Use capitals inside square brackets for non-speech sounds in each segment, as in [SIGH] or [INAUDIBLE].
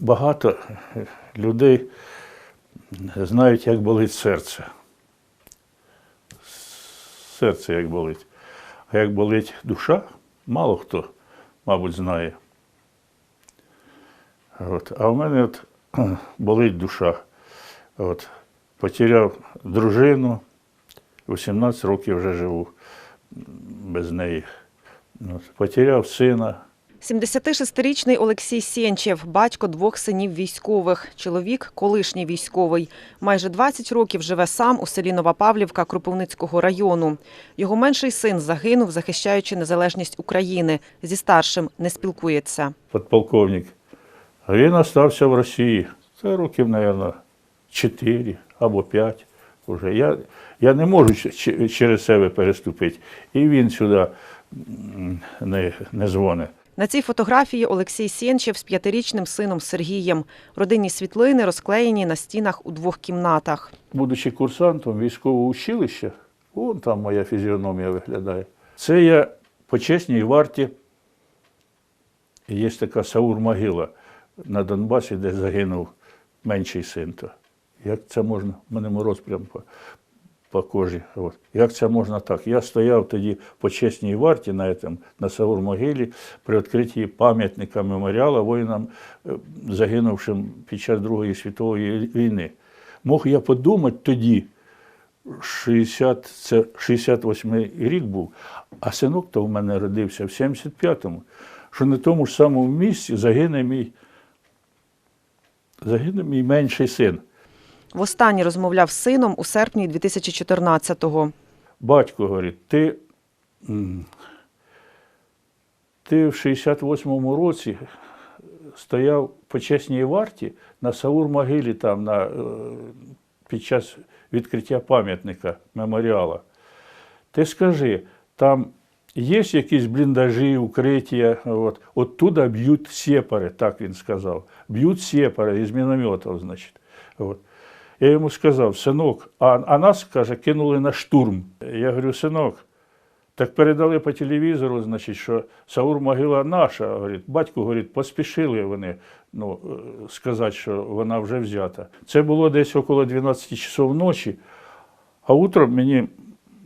багато людей знають, як болить серце. Серце як болить. А як болить душа, мало хто, мабуть, знає. От. А в мене от, [CLEARS THROAT] болить душа. От. Потеряв дружину, 18 років вже живу без неї. От. Потеряв сина. 76-річний Олексій Сєнчев, батько двох синів військових. Чоловік – колишній військовий. Майже 20 років живе сам у селі Нова Павлівка Кропивницького району. Його менший син загинув, захищаючи незалежність України. Зі старшим не спілкується. подполковник. Він остався в Росії. Це років, мабуть, 4 або 5 уже. Я, я не можу через себе переступити. І він сюди не, не дзвонить. На цій фотографії Олексій Сєнчев з п'ятирічним сином Сергієм. Родинні світлини розклеєні на стінах у двох кімнатах. Будучи курсантом військового училища, вон там моя фізіономія виглядає. Це я по чесній варті. Є така Саур-могила на Донбасі, де загинув менший син. Як це можна? У мене мороз прямо по, кожі. От. Як це можна так? Я стояв тоді по чесній варті на, этом, на Саур-могилі при відкритті пам'ятника меморіалу воїнам, е, загинувшим під час Другої світової війни. Мог я подумати тоді, 60, це 68 рік був, а синок то в мене родився в 75-му, що на тому ж самому місці загине мій, загине мій менший син. Востаннє розмовляв з сином у серпні 2014-го. Батько говорить, ти, ти в 68-му році стояв по чесній варті на Саур-могилі там на, е, під час відкриття пам'ятника меморіала. Ти скажи, там є якісь бліндажі, укриття, от, оттуда б'ють сепари, так він сказав. Б'ють сепари із мінометів, значить. От. Я йому сказав, синок, а, а нас, каже, кинули на штурм. Я говорю, синок, так передали по телевізору, значить, що Саур могила наша. Говорить, батько говорить, поспішили вони ну, е, сказати, що вона вже взята. Це було десь около 12 часов ночі. А утром мені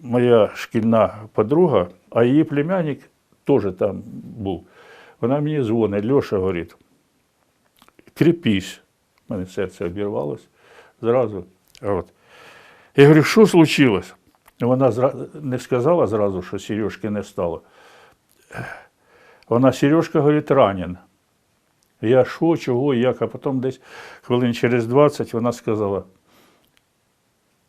моя шкільна подруга, а її племянник теж там був. Вона мені дзвонить, Льоша говорить, кріпись. У мене серце обірвалось зразу. От. Я говорю, що случилось? Вона не сказала зразу, що Сережки не стало. Вона, Сережка, говорить, ранен. Я що, чого, як, а потім десь хвилин через 20 вона сказала,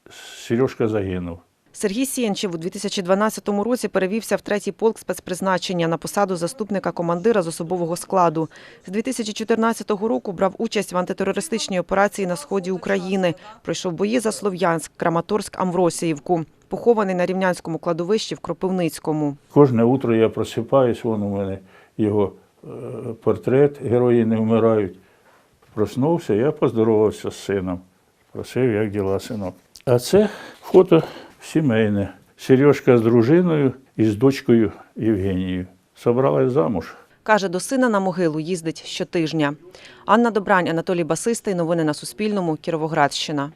Сережка загинув. Сергій Сєнчев у 2012 році перевівся в третій полк спецпризначення на посаду заступника командира з особового складу. З 2014 року брав участь в антитерористичній операції на сході України. Пройшов бої за Слов'янськ, Краматорськ, Амвросіївку. Похований на рівнянському кладовищі в Кропивницькому. Кожне утро я просипаюсь, вон у мене його е, портрет, герої не вмирають. Проснувся, я поздоровався з сином. Просив, як діла, синок. А це фото сімейне. Сережка з дружиною і з дочкою Євгенією. Собралась замуж. Каже, до сина на могилу їздить щотижня. Анна Добрань, Анатолій Басистий. Новини на Суспільному. Кіровоградщина.